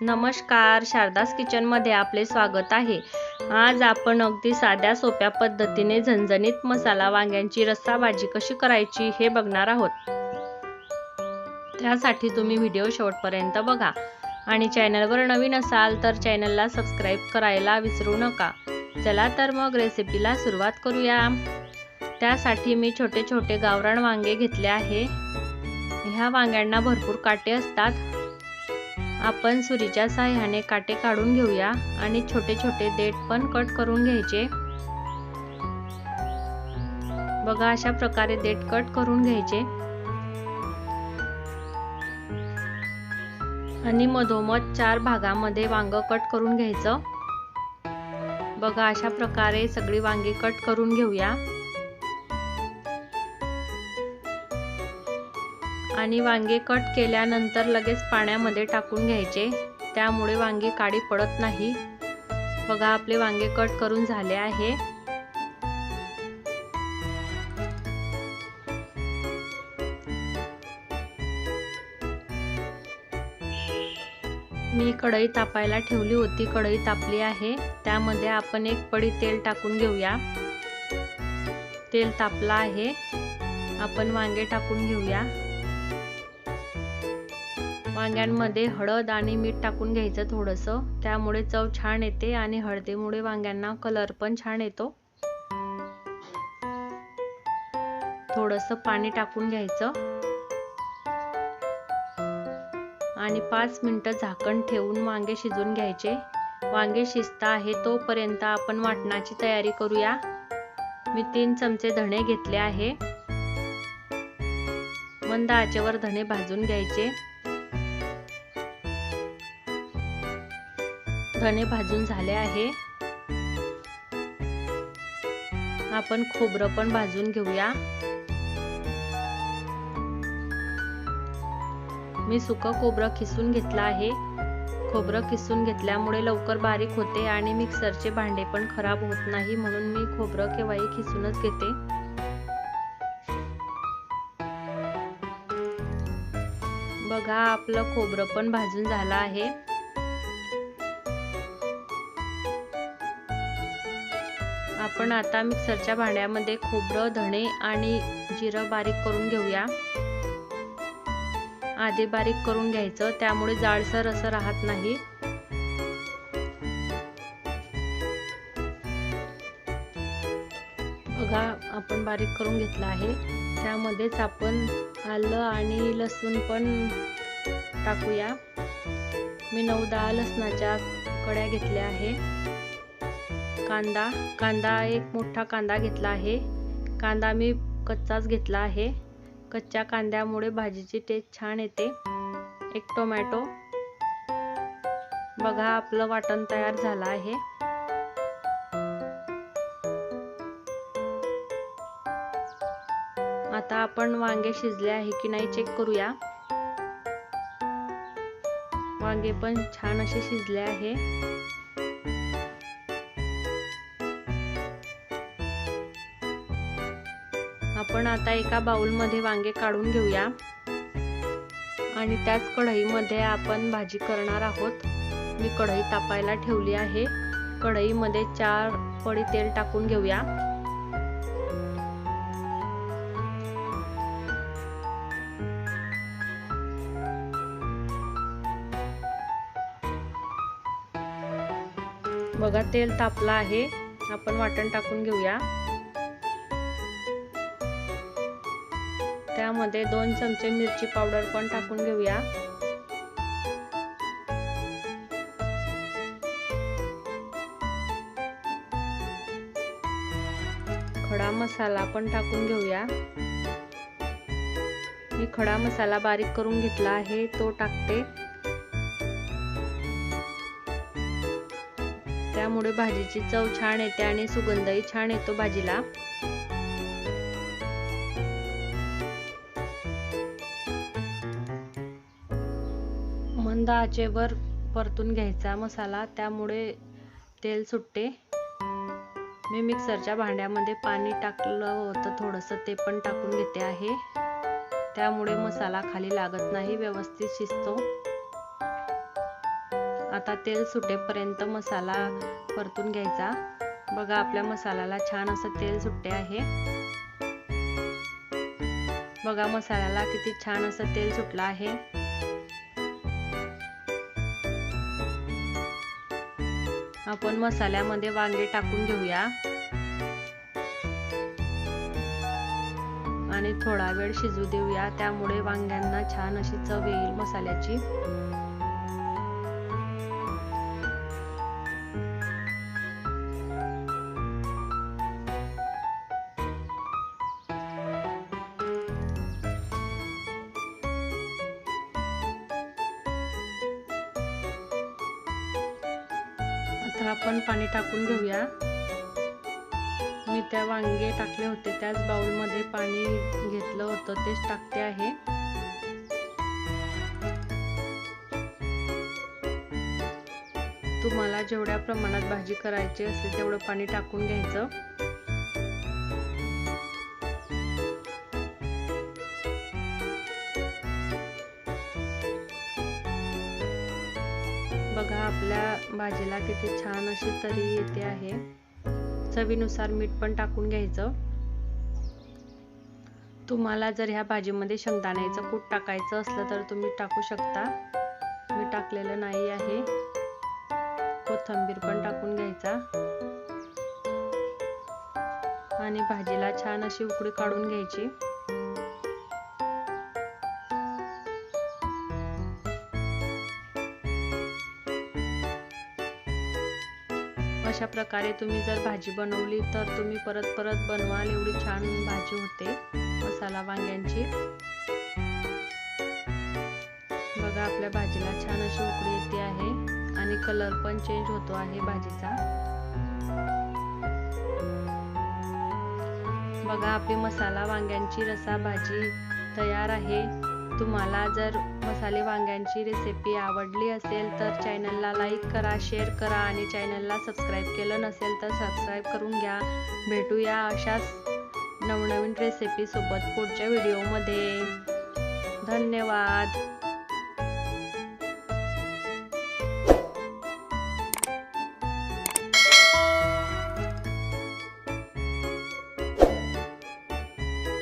नमस्कार शारदास किचनमध्ये आपले स्वागत आहे. आज आपण अगदी साध्या सोप्या पद्धतीने झणझणीत मसाला वांग्यांची रस्सा भाजी कशी करायची हे बघणार आहोत. त्यासाठी तुम्ही व्हिडिओ शेवटपर्यंत बघा. आणि चॅनलवर नवीन असाल तर चॅनलला सबस्क्राईब करायला विसरू नका. चला तर मग रेसिपीला सुरुवात करूया. त्यासाठी मी छोटे छोटे गावरान वांगे घेतले आहे. ह्या वांग्यांना भरपूर काटे असतात. आपण सुरीच्या साह्याने काटे काढून घेऊया आणि छोटे छोटे देठ पण कट करून घ्यायचे. बघा अशा प्रकारे देठ कट करून घ्यायचे. आणि मधोमध चार भागामध्ये वांग कट करून घ्यायचं. बघा अशा प्रकारे सगळी वांगी कट करून घेऊया. आणि वांगे कट केल्यानंतर लगेच पाण्यामध्ये टाकून घ्यायचे. त्यामुळे वांगे काळी पडत नाही. बघा आपले वांगे कट करून झाले आहे. मी कढई तापायला ठेवली होती. कढई तापली आहे. त्यामध्ये आपण एक पडी तेल टाकून घेऊया. तेल तापला आहे. आपण वांगे टाकून घेऊया. वांग्यांमध्ये हळद आणि मीठ टाकून घ्यायचं थोडंसं. त्यामुळे चव छान येते आणि हळदीमुळे वांग्यांना कलर पण छान येतो. थोडंसं पाणी टाकून घ्यायचं. आणि पाच मिनटं झाकण ठेवून वांगे शिजून घ्यायचे. वांगे शिजता आहे तोपर्यंत आपण वाटणाची तयारी करूया. मी तीन चमचे धणे घेतले आहे. मंद आचेवर धणे भाजून घ्यायचे. धणे भाजून झाले आहे. आपण खोबरं पण भाजून घेऊया. मी सुकं खोबरं खिसून घेतलं आहे. खोबरं किसून घेतल्यामुळे लवकर बारीक होते आणि मिक्सरचे भांडे पण खराब होत नाही म्हणून मी खोबरं केव्हाही खिसूनच घेते. बघा आपलं खोबरं पण भाजून झालं आहे. आपण आता मिक्सरच्या भांड्यामध्ये खोबरं धणे आणि जिरं बारीक करून घेऊया. आधी बारीक करून घ्यायचं त्यामुळे जाडसर असं राहत नाही. बघा आपण बारीक करून घेतलं आहे. त्यामध्येच आपण आलं आणि लसूण पण टाकूया. मी नऊ दहा लसणाच्या कड्या घेतल्या आहे. कांदा कांदा एक मोठा कांदा घेतला आहे. कांदा मी कच्चाच घेतला आहे. कच्च्या कांद्यामुळे भाजीची टेस्ट छान येते. एक टोमॅटो बघा आपलं वाटण तयार झालं आहे. आता आपण वांगे शिजले आहे की नाही चेक करूया. वांगे पण छान असे शिजले आहे. आपण आता एका बाउलमध्ये वांगे काढून घेऊया. आणि त्याच कढईमध्ये आपण भाजी करणार आहोत. मी कढई तापायला ठेवली आहे. कढईमध्ये चार पडी तेल टाकून घेऊया. बघा तेल तापलं आहे. आपण वाटण टाकून घेऊया. त्यामध्ये दोन चमचे मिरची पावडर पण टाकून घेऊया. खडा मसाला पण टाकून घेऊया. मी खडा मसाला बारीक करून घेतला आहे तो टाकते. त्यामुळे भाजीची चव छान येते आणि सुगंधही छान येतो भाजीला. मंद आचेवर परतून घ्यायचा मसाला त्यामुळे तेल सुटते. मी मिक्सरच्या भांड्यामध्ये पाणी टाकलं होतं थोडंसं ते पण टाकून घेते आहे. त्यामुळे मसाला खाली लागत नाही व्यवस्थित शिजतो. आता तेल सुटेपर्यंत मसाला परतून घ्यायचा. बघा आपल्या मसाल्याला छान असं तेल सुटते आहे. बघा मसाल्याला किती छान असं तेल सुटलं आहे. आपण मसाल्यामध्ये वांगे टाकून घेऊया. आणि थोडा वेळ शिजू देऊया. त्यामुळे वांग्यांना छान अशी चव येईल मसाल्याची. आता आपण पाणी टाकून घेऊया. मी त्या वांगे टाकले होते त्याच बाउलमध्ये पाणी घेतलं होतं तेच टाकते आहे. तुम्हाला जेवढ्या प्रमाणात भाजी करायची असेल तेवढं पाणी टाकून घ्यायचं. बघा आपल्या भाजीला किती छान अशी तरी येते आहे. चवीनुसार मीठ पण टाकून घ्यायचं. तुम्हाला जर ह्या भाजीमध्ये शेंगदाण्याचं कूट टाकायचं असलं तर तुम्ही टाकू शकता. मी टाकलेलं नाही आहे. कोथंबीर पण टाकून घ्यायचा. आणि भाजीला छान अशी उकडी काढून घ्यायची. अशा प्रकारे तुम्ही जर भाजी बनवली तर तुम्ही परत परत बनवाल एवढी छान भाजी होते मसाला वांग्यांची. बघा आपल्या भाजीला छान अशी उकळी येते आहे आणि कलर पण चेंज होतो आहे भाजीचा. बघा आपली मसाला वांग्यांची रसा भाजी तयार आहे. तुम्हाला जर मसाले वांग्यांची रेसिपी आवडली असेल तर चॅनलला लाईक करा शेअर करा आणि चॅनलला सबस्क्राईब केलं नसेल तर सबस्क्राईब करून घ्या. भेटूया अशाच नवनवीन रेसिपीसोबत पुढच्या व्हिडिओमध्ये धन्यवाद.